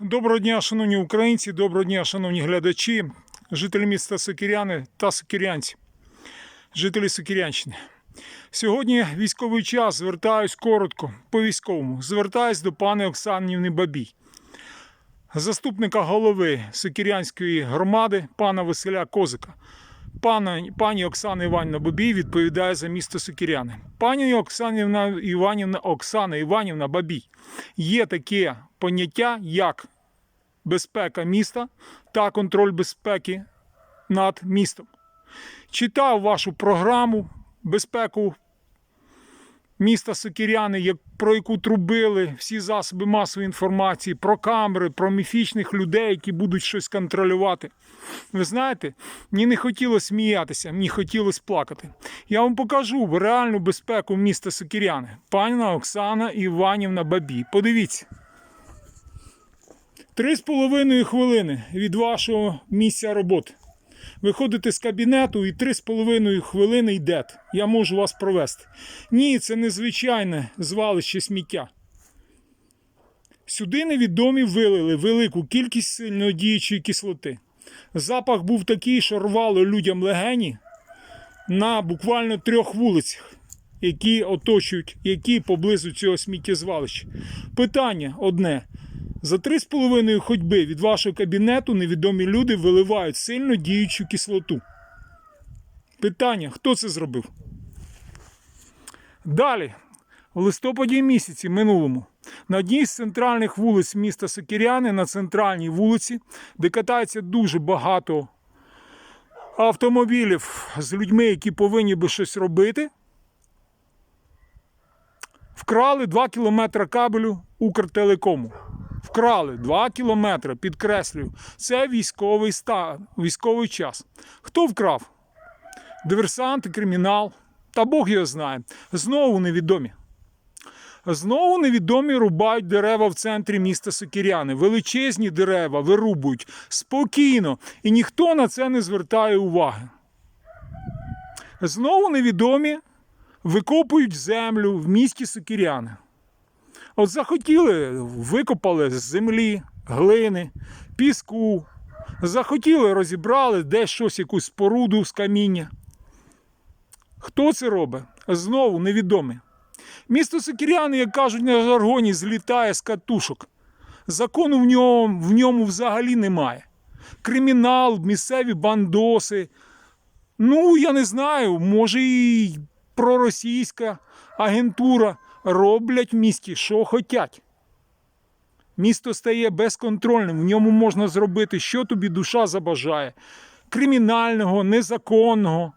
Доброго дня, шановні українці, доброго дня, шановні глядачі, жителі міста Сокиряни та Сокирянці, жителі Сокирянщини. Сьогодні військовий час звертаюсь коротко по військовому. Звертаюсь до пани Оксанівни Бабій, заступника голови Сокирянської громади, пана Василя Козика. Пана, пані Оксана Іванівна Бабій відповідає за місто Сукіряни. Пані Оксанівна Іванівна, Оксана Іванівна Бабій. Є таке поняття, як безпека міста та контроль безпеки над містом. Читав вашу програму безпеку міста Сокиряни, як, про яку трубили всі засоби масової інформації, про камери, про міфічних людей, які будуть щось контролювати. Ви знаєте, мені не хотілося сміятися, мені хотілося плакати. Я вам покажу реальну безпеку міста Сокиряни. Пані Оксана Іванівна Бабій. Подивіться. Три з половиною хвилини від вашого місця роботи. Виходите з кабінету і три з половиною хвилини йдете. Я можу вас провести. Ні, це незвичайне звалище сміття. Сюди невідомі вилили велику кількість сильнодіючої кислоти. Запах був такий, що рвало людям легені на буквально трьох вулицях, які оточують, які поблизу цього сміттєзвалища. Питання одне. За три з половиною ходьби від вашого кабінету невідомі люди виливають сильно діючу кислоту. Питання: хто це зробив? Далі, в листопаді місяці минулому, на одній з центральних вулиць міста Сокиряни, на центральній вулиці, де катається дуже багато автомобілів з людьми, які повинні би щось робити, вкрали 2 кілометри кабелю Укртелекому. Вкрали 2 кілометри, підкреслюю. Це військовий стан, військовий час. Хто вкрав? Диверсанти, кримінал. Та Бог його знає. Знову невідомі. Знову невідомі рубають дерева в центрі міста Сокиряни. Величезні дерева вирубують спокійно, і ніхто на це не звертає уваги. Знову невідомі викопують землю в місті Сокиряни. От захотіли, викопали з землі, глини, піску. Захотіли, розібрали десь щось, якусь споруду з каміння. Хто це робить? Знову невідоме. Місто Сокиряни, як кажуть на жаргоні, злітає з катушок. Закону в ньому, в ньому взагалі немає. Кримінал, місцеві бандоси. Ну, я не знаю, може і проросійська агентура роблять в місті, що хотять. Місто стає безконтрольним, в ньому можна зробити, що тобі душа забажає. Кримінального, незаконного.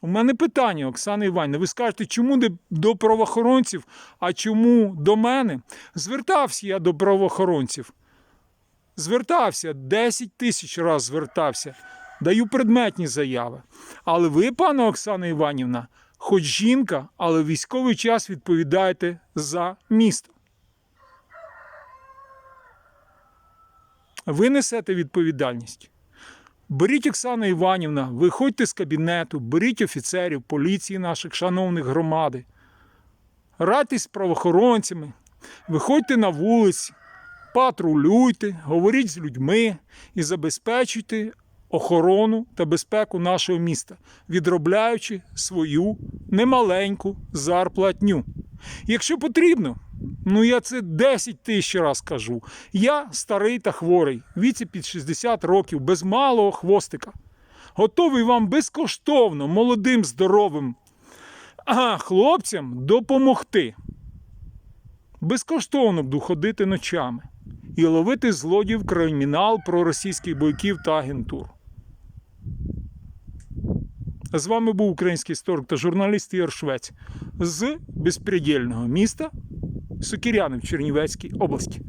У мене питання, Оксана Іванівна. Ви скажете, чому до правоохоронців, а чому до мене? Звертався я до правоохоронців. Звертався, 10 тисяч разів звертався. Даю предметні заяви. Але ви, пане Оксана Іванівна, хоч жінка, але в військовий час відповідаєте за місто. Ви несете відповідальність. Беріть Оксана Іванівна, виходьте з кабінету, беріть офіцерів, поліції наших шановних громади, радьтесь з правоохоронцями, виходьте на вулиці, патрулюйте, говоріть з людьми і забезпечуйте охорону та безпеку нашого міста, відробляючи свою немаленьку зарплатню. Якщо потрібно, ну я це 10 тисяч раз кажу. Я старий та хворий, віці під 60 років, без малого хвостика. Готовий вам безкоштовно, молодим, здоровим а, хлопцям допомогти. Безкоштовно буду ходити ночами і ловити злодіїв кримінал проросійських бойків та агентур. З вами був український історик та журналіст Ігор Швець з безпредельного міста Сокіряни в Чернівецькій області.